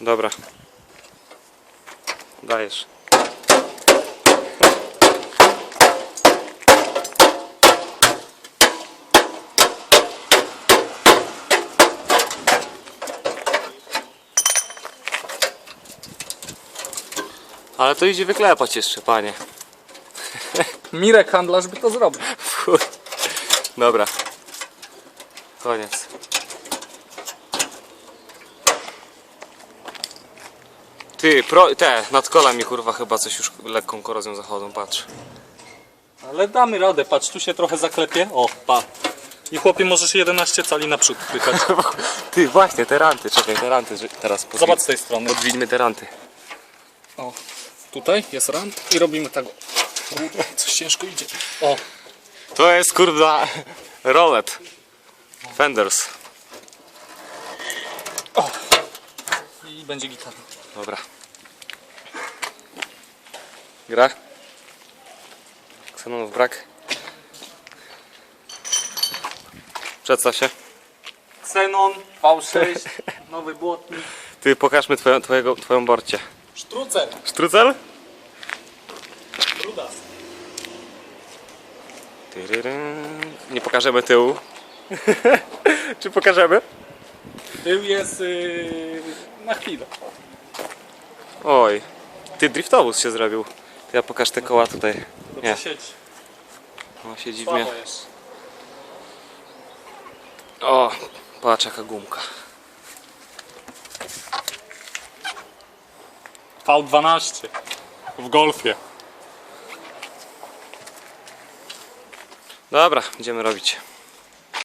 Dobra. Dajesz. Ale to idzie wyklepać jeszcze, panie. Mirek handlarz by to zrobił. Dobra. Koniec. Ty, pro, te, nadkola mi kurwa chyba coś już lekką korozją zachodzą, patrz. Ale damy radę, patrz, tu się trochę zaklepie. O, pa. I chłopie możesz 11 cali naprzód pykać. Ty, właśnie, te ranty, czekaj, te ranty że- teraz podwi- Zobacz z tej strony. Podwidźmy te ranty. O, tutaj jest ram i robimy tego. Coś ciężko idzie. O, To jest kurwa rolet. Fenders. Będzie gitara. Dobra. Gra? Ksenonów brak. Przedstaw się. Xenon, V6, nowy błotnik. Ty pokażmy twoją, twojego, twoją borcie. Sztrucer, Sztrucel? brudas. Nie pokażemy tyłu. Czy pokażemy? Tył jest yy, na chwilę. Oj. Ty driftowóz się zrobił. Ja pokaż te koła tutaj. Do Nie. sieć. No się dziwnie. Słabo jest. O, patrz jaka gumka. V12 w golfie. Dobra, idziemy robić.